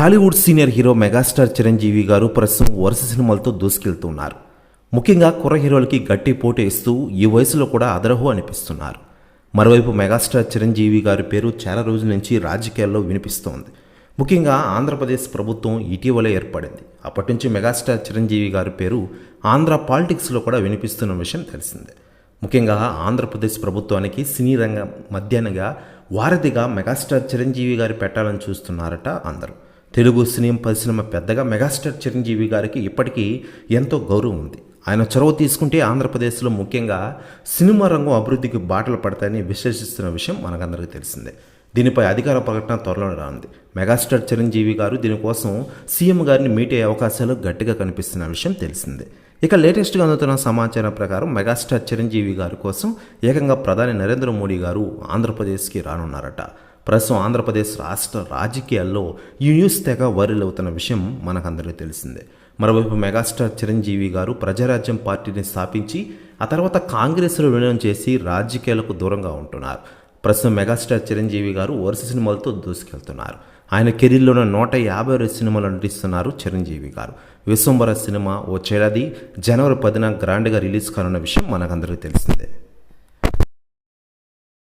Tollywood senior hero megastar Chiranjeevi garu ప్రస్తుతం వరుస సినిమాలతో దూసుకెళ్తున్నారు. ముఖ్యంగా కుర్ర హీరోలకి గట్టి పోటీ ఇస్తూ ఈ వయసులో కూడా అదరహు అనిపిస్తున్నారు. మరోవైపు మెగాస్టార్ చిరంజీవి గారి పేరు చాలా రోజుల నుంచి రాజకీయాల్లో వినిపిస్తోంది. ముఖ్యంగా ఆంధ్రప్రదేశ్ ప్రభుత్వం ఇటీవలే ఏర్పడింది. అప్పటి నుంచి మెగాస్టార్ చిరంజీవి గారి పేరు ఆంధ్ర పాలిటిక్స్లో కూడా వినిపిస్తున్న విషయం తెలిసిందే. ముఖ్యంగా ఆంధ్రప్రదేశ్ ప్రభుత్వానికి సినీ రంగం మధ్యాహ్నగా వారధిగా మెగాస్టార్ చిరంజీవి గారు పెట్టాలని చూస్తున్నారట అందరూ. తెలుగు సినీ పరిశ్రమ పెద్దగా మెగాస్టార్ చిరంజీవి గారికి ఇప్పటికీ ఎంతో గౌరవం ఉంది. ఆయన చొరవ తీసుకుంటే ఆంధ్రప్రదేశ్లో ముఖ్యంగా సినిమా రంగం అభివృద్ధికి బాటలు పడతాయని విశ్లేషిస్తున్న విషయం మనకందరికీ తెలిసిందే. దీనిపై అధికార ప్రకటన త్వరలో రానుంది. మెగాస్టార్ చిరంజీవి గారు దీనికోసం సీఎం గారిని మీట్ అయ్యే అవకాశాలు గట్టిగా కనిపిస్తున్న విషయం తెలిసిందే. ఇక లేటెస్ట్గా అందుతున్న సమాచారం ప్రకారం మెగాస్టార్ చిరంజీవి గారి కోసం ఏకంగా ప్రధాని నరేంద్ర మోడీ గారు ఆంధ్రప్రదేశ్కి రానున్నారట. ప్రస్తుతం ఆంధ్రప్రదేశ్ రాష్ట్ర రాజకీయాల్లో ఈ న్యూస్ తెగ వైరల్ అవుతున్న విషయం మనకందరికీ తెలిసిందే. మరోవైపు మెగాస్టార్ చిరంజీవి గారు ప్రజారాజ్యం పార్టీని స్థాపించి ఆ తర్వాత కాంగ్రెస్లో విలీనం చేసి రాజకీయాలకు దూరంగా ఉంటున్నారు. ప్రస్తుతం మెగాస్టార్ చిరంజీవి గారు వరుస సినిమాలతో దూసుకెళ్తున్నారు. ఆయన కెరీర్లోనే నూట యాభై రెండు సినిమాలు నటిస్తున్నారు చిరంజీవి గారు. విశ్వంబర సినిమా ఓ చేడాది జనవరి పదిన గ్రాండ్గా రిలీజ్ కానున్న విషయం మనకందరికీ తెలిసిందే.